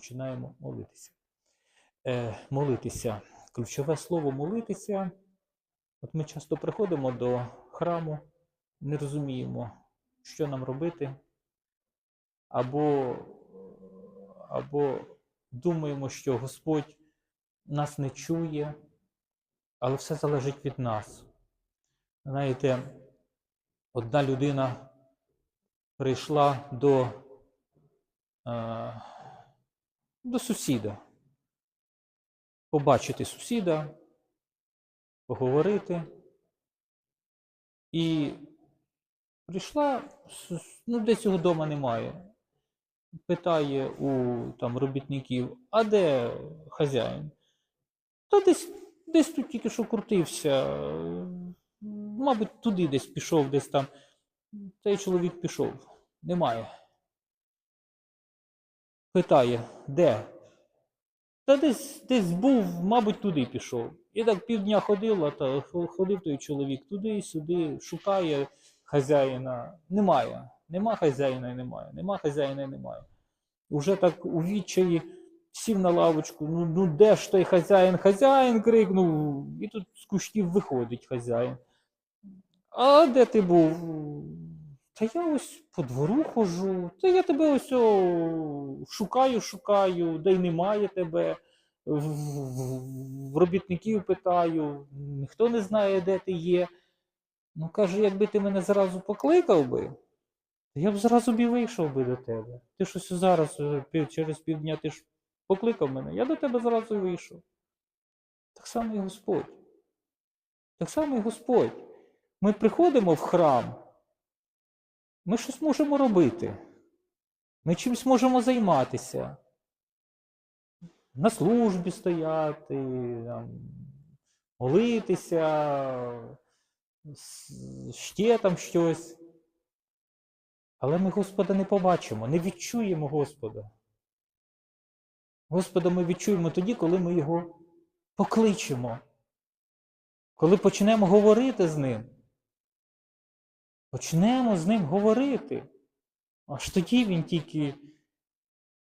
починаємо молитися. Е, молитися. Ключове слово молитися. От ми часто приходимо до храму, не розуміємо, що нам робити, або, або думаємо, що Господь нас не чує, але все залежить від нас. Знаєте, одна людина прийшла до, е, до сусіда, побачити сусіда, поговорити. І прийшла, ну десь його вдома немає. Питає у там, робітників, а де хазяїн? Та десь, десь тут тільки що крутився. Мабуть, туди десь пішов, десь там. Цей чоловік пішов. Немає. Питає, де? Та десь, десь був, мабуть, туди пішов. І так півдня ходила, та ходив той чоловік туди, сюди, шукає хазяїна. Немає. Нема хазяїна і немає. Нема хазяїна і немає. Уже так у відчаї сів на лавочку. Ну, ну де ж той хазяїн? Хазяїн крикнув, і тут з кущів виходить хазяїн. А де ти був? Та я ось по двору хожу, та я тебе ось о, шукаю, шукаю, де й немає тебе. В, в- в робітників питаю, ніхто не знає, де ти є. Ну, каже, якби ти мене зразу покликав би, я б зразу б і вийшов би до тебе. Ти ж ось зараз, е, через півдня, ти ж покликав мене, я до тебе зразу вийшов. Так само і Господь. Так само і Господь. Ми приходимо в храм, ми щось можемо робити. Ми чимось можемо займатися. На службі стояти, там, молитися, ще там щось. Але ми Господа не побачимо, не відчуємо Господа. Господа ми відчуємо тоді, коли ми його покличемо, коли почнемо говорити з ним. Почнемо з ним говорити. Аж тоді він тільки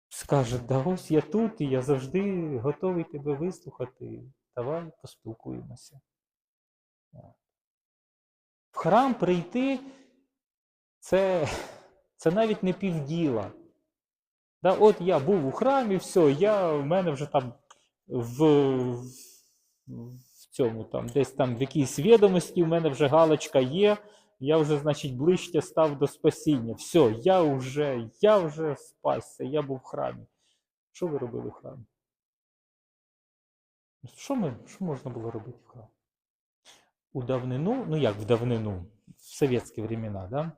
скаже, да ось я тут, і я завжди готовий тебе вислухати. Давай поспілкуємося. В храм прийти це, це навіть не півділа. Да, от я був у храмі, все, я, в мене вже там в, в, в цьому там, десь там в якійсь відомості, в мене вже галочка є, я вже, значить, ближче став до спасіння. Все, я вже, я вже спасся, я був в храмі. Що ви робили в храмі? Що, ми, що можна було робити в храмі? У давнину, ну як в давнину, в совєтські времена, да?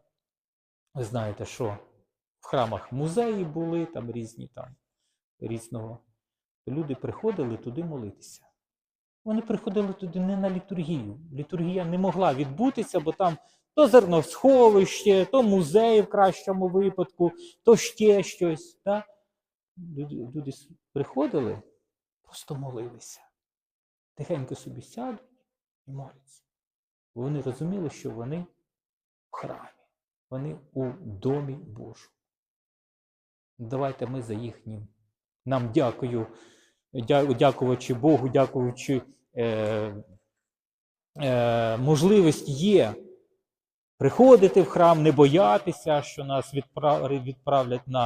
ви знаєте, що в храмах музеї були, там різні там різного. Люди приходили туди молитися. Вони приходили туди не на літургію. Літургія не могла відбутися, бо там то зерносховище, то музей в кращому випадку, то ще щось. Да? Люди, люди приходили, просто молилися. Тихенько собі сядуть і моляться. Вони розуміли, що вони в храмі, вони у домі Божому. Давайте ми за їхнім. Нам дякую, дякуючи Богу, дякуючи е, е, можливість є приходити в храм, не боятися, що нас відправ- відправлять на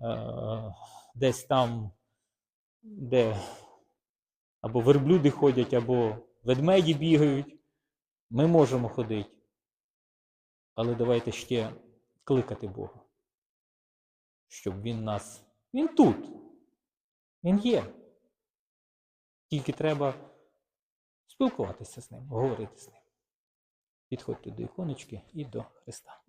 е, десь там, де або верблюди ходять, або ведмеді бігають. Ми можемо ходити. Але давайте ще кликати Бога, щоб Він нас. Він тут. Він є. Тільки треба спілкуватися з ним, говорити з ним. Підходьте до іконочки і до Христа.